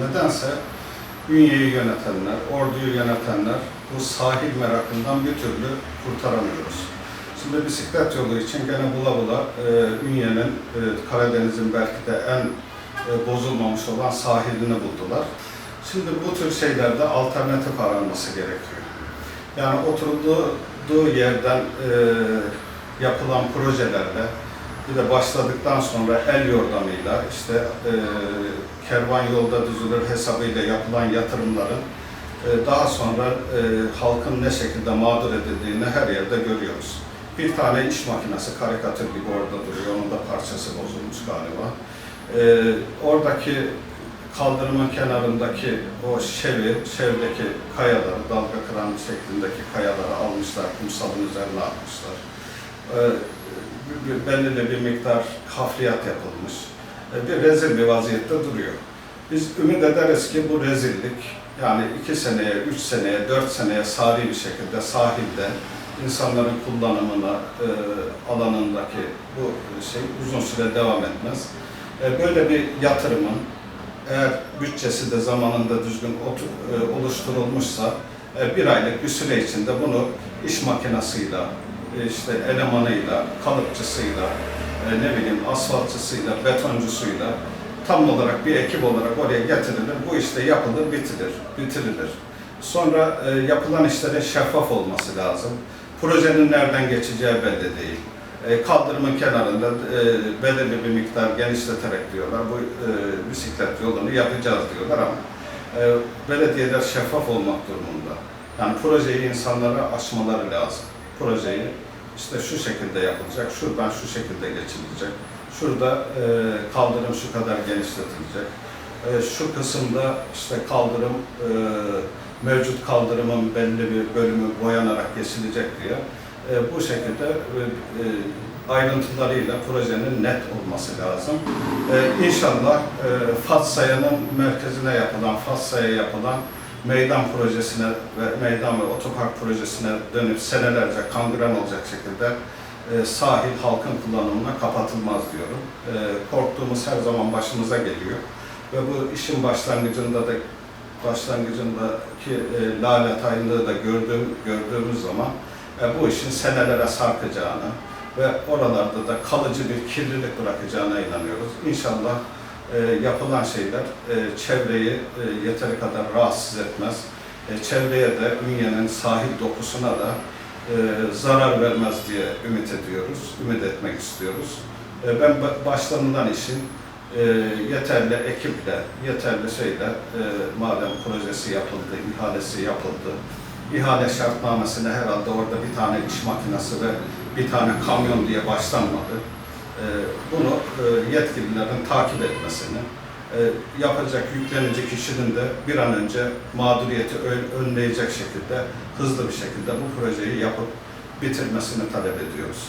Nedense Ünye'yi yönetenler, orduyu yönetenler bu sahil merakından bir türlü kurtaramıyoruz. Şimdi bisiklet yolu için gene bula bula e, Ünye'nin, e, Karadeniz'in belki de en e, bozulmamış olan sahilini buldular. Şimdi bu tür şeylerde alternatif aranması gerekiyor. Yani oturduğu yerden e, yapılan projelerle bir de başladıktan sonra el yordamıyla işte e, kervan yolda düzülür hesabıyla yapılan yatırımların e, daha sonra e, halkın ne şekilde mağdur edildiğini her yerde görüyoruz. Bir tane iş makinesi karikatür gibi orada duruyor. Onun da parçası bozulmuş galiba. E, oradaki kaldırımın kenarındaki o şevi, şevdeki kayaları, dalga kıran şeklindeki kayaları almışlar, kumsalın üzerine atmışlar. Ee, belirli bir miktar hafriyat yapılmış. Ee, bir rezil bir vaziyette duruyor. Biz ümit ederiz ki bu rezillik, yani iki seneye, üç seneye, dört seneye sari bir şekilde sahilde insanların kullanımına, e, alanındaki bu şey uzun süre devam etmez. E, böyle bir yatırımın eğer bütçesi de zamanında düzgün otu- e, oluşturulmuşsa e, bir aylık bir süre içinde bunu iş makinasıyla, işte elemanıyla, kalıpçısıyla, e, ne bileyim asfaltçısıyla, betoncusuyla tam olarak bir ekip olarak oraya getirilir. Bu işte yapılır, bitirir, bitirilir. Sonra e, yapılan işlerin şeffaf olması lazım. Projenin nereden geçeceği belli değil. E, kaldırımın kenarında e, belirli bir miktar genişleterek diyorlar. Bu e, bisiklet yolunu yapacağız diyorlar ama e, belediyeler şeffaf olmak durumunda. Yani projeyi insanlara açmaları lazım. Projeyi işte şu şekilde yapılacak, şuradan şu şekilde geçilecek. Şurada e, kaldırım şu kadar genişletilecek. E, şu kısımda işte kaldırım e, mevcut kaldırımın belli bir bölümü boyanarak geçilecek diye e, bu şekilde e, e, ayrıntılarıyla projenin net olması lazım. E, inşallah e, Fatsaya'nın merkezine yapılan, Fatsa'ya yapılan meydan projesine ve meydan ve otopark projesine dönüp senelerce kangren olacak şekilde e, sahil halkın kullanımına kapatılmaz diyorum. E, korktuğumuz her zaman başımıza geliyor ve bu işin başlangıcında da başlangıcındaki e, lale tayinliği da gördüğüm, gördüğümüz zaman e, bu işin senelere sarkacağını ve oralarda da kalıcı bir kirlilik bırakacağına inanıyoruz. İnşallah e, yapılan şeyler e, çevreyi e, yeteri kadar rahatsız etmez. E, çevreye de Ünye'nin sahil dokusuna da zarar vermez diye ümit ediyoruz, ümit etmek istiyoruz. Ben ba- başlarından işin e, yeterli ekiple, yeterli şeyle e, madem projesi yapıldı, ihalesi yapıldı, ihale şartnamesine herhalde orada bir tane iş makinesi ve bir tane kamyon diye başlanmadı. E, bunu e, yetkililerin takip etmesini, e, yapacak yüklenici kişinin de bir an önce mağduriyeti ön- önleyecek şekilde, hızlı bir şekilde bu projeyi yapıp bitirmesini talep ediyoruz.